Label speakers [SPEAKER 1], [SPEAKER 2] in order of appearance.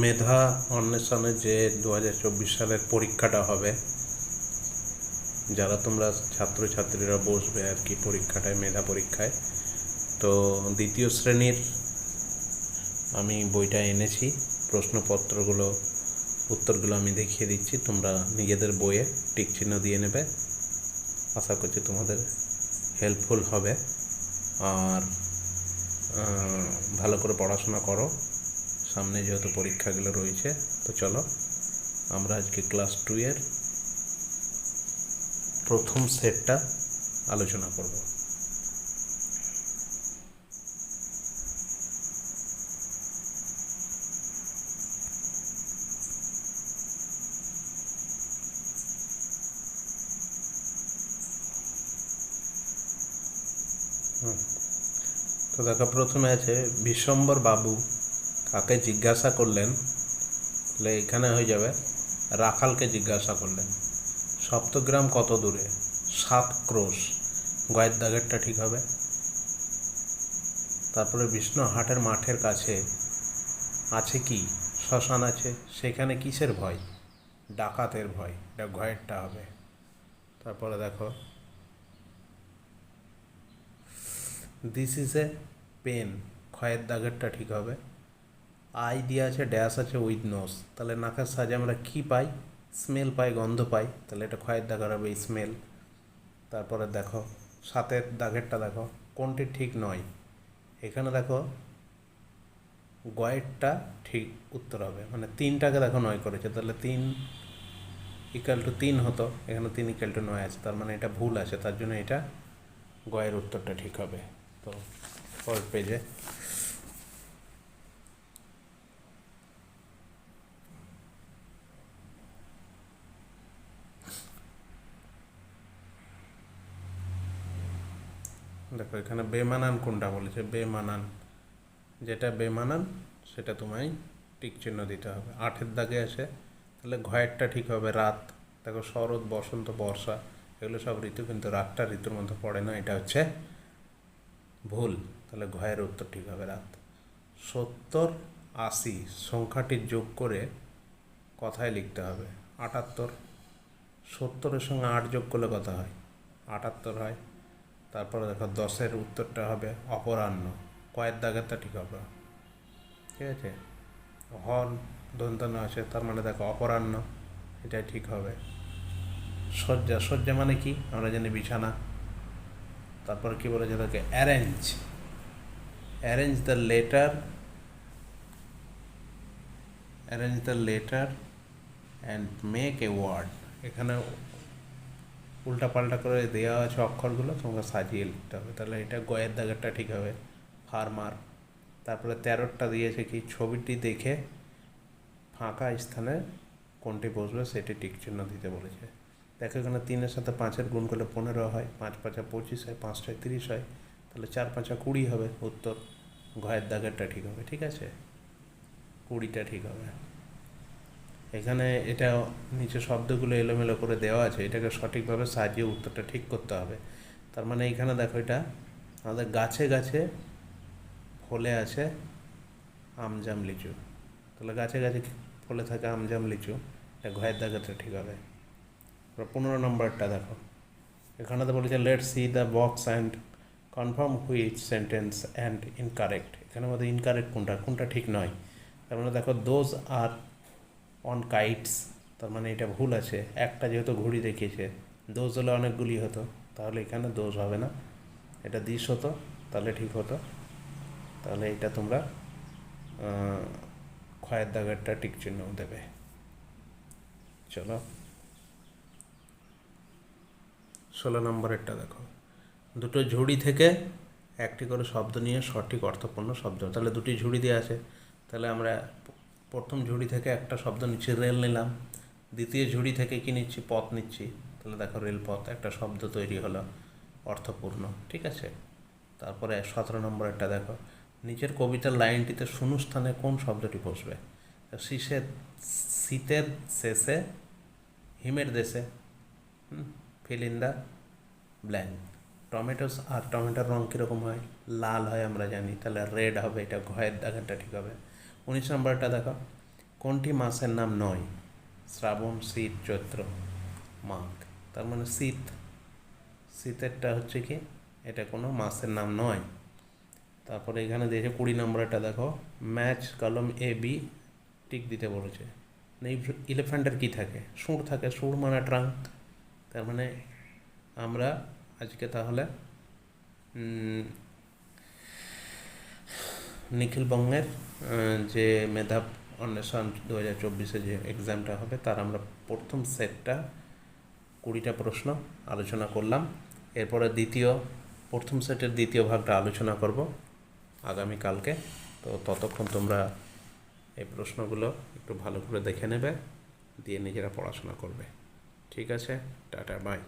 [SPEAKER 1] মেধা অন্বেষণে যে দু হাজার চব্বিশ সালের পরীক্ষাটা হবে, যারা তোমরা ছাত্রছাত্রীরা বসবে আর কি পরীক্ষাটায়, মেধা পরীক্ষায়, তো দ্বিতীয় শ্রেণির আমি বইটা এনেছি, প্রশ্নপত্রগুলো, উত্তরগুলো আমি দেখিয়ে দিচ্ছি, তোমরা নিজেদের বইয়ে টিক চিহ্ন দিয়ে নেবে, আশা করছি তোমাদের হেল্পফুল হবে, আর ভালো করে পড়াশোনা করো। সামনে যেহেতু পরীক্ষাগুলো রয়েছে, তো চলো আমরা আজকে ক্লাস টু এর প্রথম সেটটা আলোচনা করব। তো দেখো প্রথমে আছে বিশ্বম্বর বাবু কাকে জিজ্ঞাসা করলেন তাহলে এখানে হয়ে যাবে। রাখালকে জিজ্ঞাসা করলেন, সপ্তগ্রাম কত দূরে? সাত ক্রোশ। গয়ের দাগেরটা ঠিক হবে? তারপরে বিষ্ণুহাটের মাঠের কাছে আছে কি? শ্মশান আছে। সেখানে কিসের ভয়? ডাকাতের ভয়। এটা ঘয়েরটা হবে। তারপরে দেখো। দিস ইজ এ পেন ক্ষয়ের দাগেরটা ঠিক হবে। আই দিয়ে আছে, ড্যাশ আছে, উইথ নোস তাহলে নাকের সাজে আমরা কি পাই? স্মেল পাই, গন্ধ পাই। তাহলে এটা ক্ষয়ের দাগের হবে স্মেল। তারপরে দেখো, সাতের দাগেরটা দেখো, কোনটি ঠিক নয়? এখানে দেখো, গয়েরটা ঠিক উত্তর হবে। মানে তিনটাকে দেখো নয় করেছে। তাহলে তিন ইকাল টু তিন হতো। এখানে তিন ইকাল টু নয় আছে। তার মানে এটা ভুল আছে। তার জন্য এটা গয়ের উত্তরটা ঠিক হবে। তো পরের পেজে দেখো, এখানে বেমানান কোনটা বলেছে? বেমানান। যেটা বেমানান, সেটা তোমায় টিক চিহ্ন দিতে হবে। আঠের দাগে আছে তাহলে ঘয়েরটা ঠিক হবে, রাত। দেখো, শরৎ, বসন্ত, বর্ষা, এগুলো সব ঋতু, কিন্তু রাতটা ঋতুর মধ্যে পড়ে না, এটা হচ্ছে ভুল। তাহলে ঘয়ের উত্তর ঠিক হবে, রাত। সত্তর আশি, সংখ্যাটি যোগ করে কথায় লিখতে হবে, আটাত্তর। সত্তরের সঙ্গে আট যোগ করলে কথা হয়? আটাত্তর হয়। তারপরে দেখো দশের উত্তরটা হবে অপরাহ্ন। কয়ের দাগেরটা ঠিক হবে। ঠিক আছে? হন দন্তন্য আছে, তার মানে দেখো অপরাহ্ন, এটাই ঠিক হবে। শয্যা শয্যা মানে কি? আমরা জানি বিছানা। তারপর কি বলেছে তাকে? Arrange. Arrange the letter, arrange the letter and make a word. এখানে উল্টা পাল্টা করে দেওয়া আছে অক্ষরগুলো, তোমাকে সাজিয়ে লিখতে হবে। তাহলে এটা গয়ের দাগেরটা ঠিক হবে। ফার্মার তারপরে তেরোটা দিয়েছে কি, ছবিটি দেখে ফাঁকা স্থানে কোনটি বসবে সেটি টিক চিহ্ন দিতে বলেছে। দেখো এখানে তিনের সাথে পাঁচের গুণ করলে পনেরো হয়, পাঁচ পাঁচা পঁচিশ হয় পাঁচটায় তিরিশ হয়, তাহলে চার পাঁচা কুড়ি হবে। উত্তর ঘয়ের দাগেরটা ঠিক হবে, ঠিক আছে? কুড়িটা ঠিক হবে। এখানে এটা নিচে শব্দগুলো এলোমেলো করে দেওয়া আছে, এটাকে সঠিকভাবে সাজিয়ে উত্তরটা ঠিক করতে হবে। তার মানে এইখানে দেখো এটা, আমাদের গাছে গাছে ফলে আছে আমজাম লিচু। তাহলে গাছে গাছে ফলে থাকে আমজাম লিচু? এটা ঘয়ের দাগাতে ঠিক হবে। পনেরো নম্বরটা দেখো। এখানে তো বলেছে let see the box and confirm which sentence and incorrect এখানে মধ্যে ইনকারেক্ট কোনটা? কোনটা ঠিক নয়। তার মানে দেখো দোজ আর অন কাইটস তার মানে এটা ভুল আছে। একটা যেহেতু ঘুড়ি দেখিয়েছে, দোষ হলে অনেকগুলি হতো, তাহলে এখানে দোষ হবে না। এটা দিস হতো, তাহলে ঠিক হতো। তাহলে এটা তোমরা ক্ষয়ের দাগেরটা টিক চিহ্ন দেবে। চলো। ষোলো নম্বরেরটা দেখো। দুটো ঝুড়ি থেকে একটি করে শব্দ নিয়ে সঠিক অর্থপূর্ণ শব্দ। তাহলে দুটি ঝুড়ি দিয়ে আছে। তাহলে আমরা প্রথম ঝুড়ি থেকে একটা শব্দ নিচ্ছি, রেল নিলাম। দ্বিতীয় ঝুড়ি থেকে কি নিচ্ছি? পথ নিচ্ছি। তাহলে দেখো রেলপথ, একটা শব্দ তৈরি হলো, অর্থপূর্ণ, ঠিক আছে? তারপরে সতেরো নম্বরেরটা দেখো। নিচের কবিতার লাইনটিতে শূন্যস্থানে কোন শব্দটি বসবে? শীষের, শীতের শেষে, হিমের দেশে fill in the blank tomatoes, আর টমেটোর রঙ কীরকম হয়? লাল হয় আমরা জানি, তাহলে রেড হবে, এটা ঘয়ের দাগাটা ঠিক হবে। উনিশ নম্বরটা দেখো। কোনটি মাসের নাম নয়? শ্রাবণ, শীত, চৈত্র, মাঘ। তার মানে শীত। শীতেরটা হচ্ছে কি? এটা কোনো মাসের নাম নয়। তারপরে এখানে দেখে কুড়ি নম্বরটা দেখো। ম্যাচ কলম এ, বি, টিক দিতে বলেছে। ইলেফ্যান্টের কী থাকে? সুর থাকে সুর মানে ট্রাঙ্ক। তার মানে আমরা আজকে তাহলে নিখিল বঙ্গের যে মেধাব অন্বেষণ দু হাজার চব্বিশে যে এক্সামটা হবে, তার আমরা প্রথম সেটটা কুড়িটা প্রশ্ন আলোচনা করলাম। এরপরে দ্বিতীয়, প্রথম সেটের দ্বিতীয় ভাগটা আলোচনা করব আগামীকালকে। তো ততক্ষণ তোমরা এই প্রশ্নগুলো একটু ভালো করে দেখে নেবে, দিয়ে নিজেরা পড়াশোনা করবে। ঠিক আছে, টাটা বাই